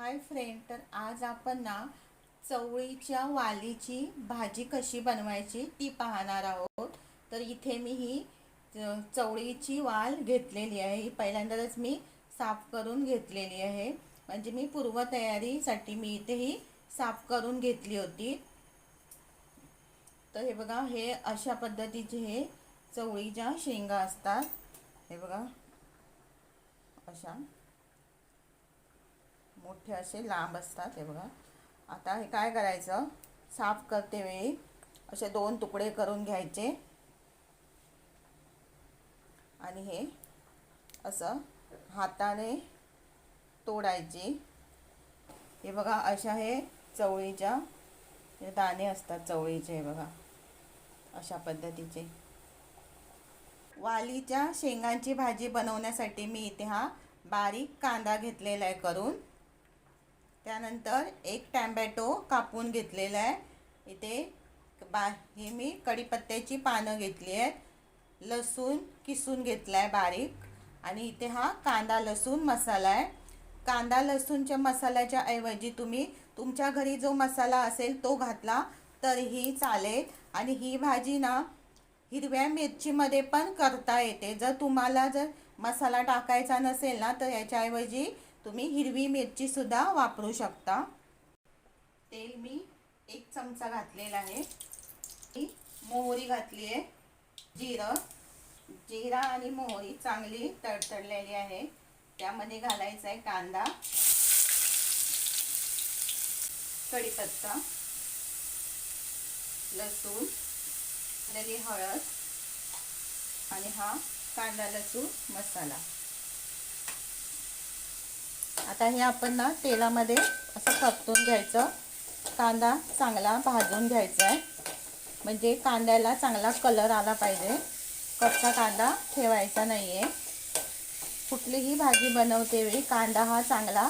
Hi friend तर आज आपण ना चवळीच्या वालीची भाजी कशी बनवायची ती पाहणार आहोत. तर इथे मी ही चवळीची वाल घेतलेली आहे. ही पहिल्यांदाच मी साफ करून घेतलेली आहे. म्हणजे मी पूर्वतयारीसाठी मी इथे ही साफ करून घेतली होती. तर हे बघा हे अशा पद्धतीचे हे चवळीच्या शेंगा असतात. हे बघा अशा. मोठे असे लांब असतात हे बघा. आता हे काय करायचं? साफ करते वेळी असे दोन तुकडे करून घ्यायचे. आणि हे असं हाताने तोडायचे. हे बघा अशा हे चवळीच्या दाणे असतात चवळीचे हे बघा. अशा पद्धतीचे. वालीच्या शेंगांची भाजी बनवण्यासाठी मी इथे हा बारीक कांदा घेतलेला आहे करून. त्यानंतर एक टॅम्बॅटो कापून घेतलेला आहे. इथे बा हे मी कढीपत्त्याची पानं घेतली आहेत. लसूण किसून घेतला आहे बारीक. आणि इथे हा कांदा लसूण मसाला आहे. कांदा लसूणच्या मसाल्याच्या ऐवजी तुम्ही तुमच्या घरी जो मसाला असेल तो घातला तरीही चालेल. आणि ही भाजी ना हिरव्या मिरचीमध्ये पण करता येते. जर तुम्हाला जर मसाला टाकायचा नसेल ना तर याच्याऐवजी तुम्ही हिरवी मिरचीसुद्धा वापरू शकता. तेल मी एक चमचा घातलेला आहे. मोहरी घातली आहे. जिरं जिरा आणि मोहरी चांगली तडतडलेली आहे. त्यामध्ये घालायचा आहे कांदा कढीपत्ता लसूण घातलेली हळद आणि हा कांदा लसूण मसाला. आता हे आपण ना तेलामध्ये असं परतून घ्यायचं. कांदा चांगला भाजून घ्यायचा आहे. म्हणजे कांद्याला चांगला कलर आला पाहिजे. कच्चा कांदा ठेवायचा नाही आहे कुठलीही भाजी बनवते वेळी कांदा हा चांगला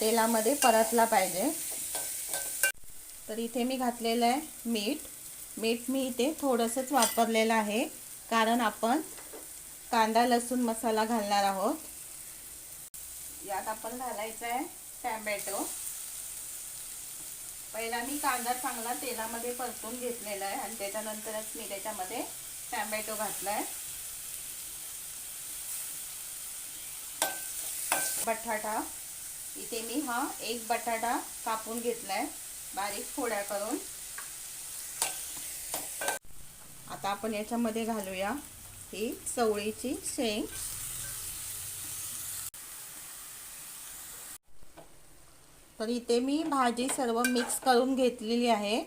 तेलामध्ये परतला पाहिजे. तर इथे मी घातलेलं आहे मीठ. मीठ मी इथे थोडंसंच वापरलेलं आहे. कारण आपण कांदा लसूण मसाला घालणार आहोत. यात आपण घालायचं आहे टॅमॅटो. पहिला मी कांदा चांगला तेलामध्ये परतून घेतलेला आहे आणि त्याच्यानंतरच मी त्याच्यामध्ये टॅमॅटो घातला आहे बटाटा. इथे मी हा एक बटाटा कापून घेतला आहे बारीक फोड्या करून. आता आपण याच्यामध्ये घालूया ही चवळीची शेंग. तर इथे मी भाजी सर्व मिक्स करून घेतलेली आहे.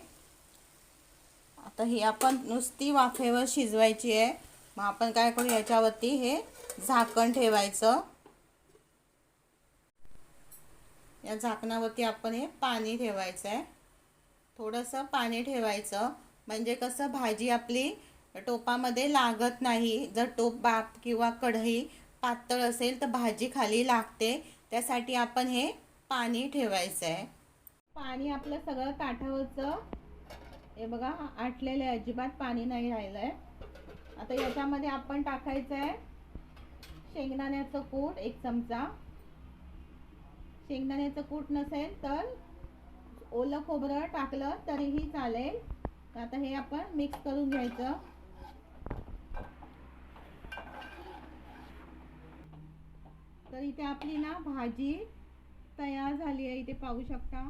आता ही आपण नुसती वाफेवर शिजवायची आहे. मग आपण काय करू याच्यावरती हे झाकण ठेवायचं. या झाकणावरती आपण हे पाणी ठेवायचं आहे. थोडंसं पाणी ठेवायचं. म्हणजे कसं भाजी आपली टोपामध्ये लागत नाही. जर टोप बाप किंवा कढई पातळ असेल तर भाजी खाली लागते. त्यासाठी आपण हे पाणी ठेवायचं आहे पाणी आपलं सगळं काठावरचं हे बघा आटलेलं आहे. अजिबात पाणी नाही राहिलं आहे आता याच्यामध्ये आपण टाकायचं आहे शेंगदाण्याचं कूट एक चमचा. शेंगदाण्याचं कूट नसेल तर ओलं खोबरं टाकलं तरीही चालेल. आता हे आपण मिक्स करून घ्यायचं. तर इथे आपली ना भाजी तयार झाली आहे. इथे पाहू शकता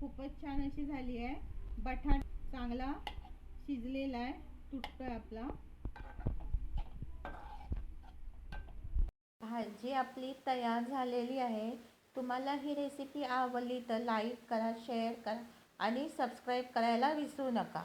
खूपच छान अशी झाली आहे. बटाट चांगला शिजलेला आहे. तुटतोय आपला. भाजी आपली तयार झालेली आहे. तुम्हाला ही रेसिपी आवडली तर लाईक करा शेअर करा आणि सबस्क्राईब करायला विसरू नका.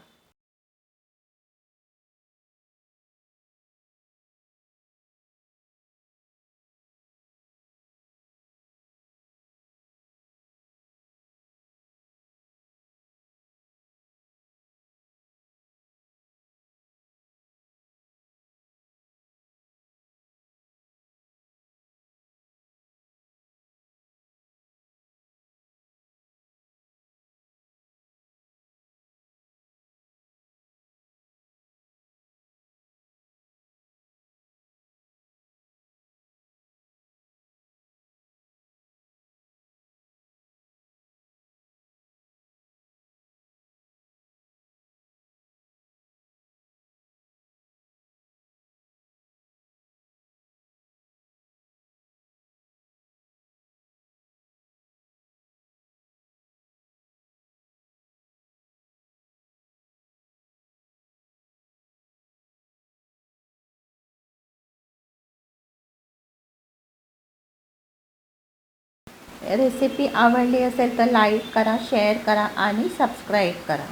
रेसिपी आवडली असेल तर लाईक करा शेअर करा आणि सबस्क्राईब करा.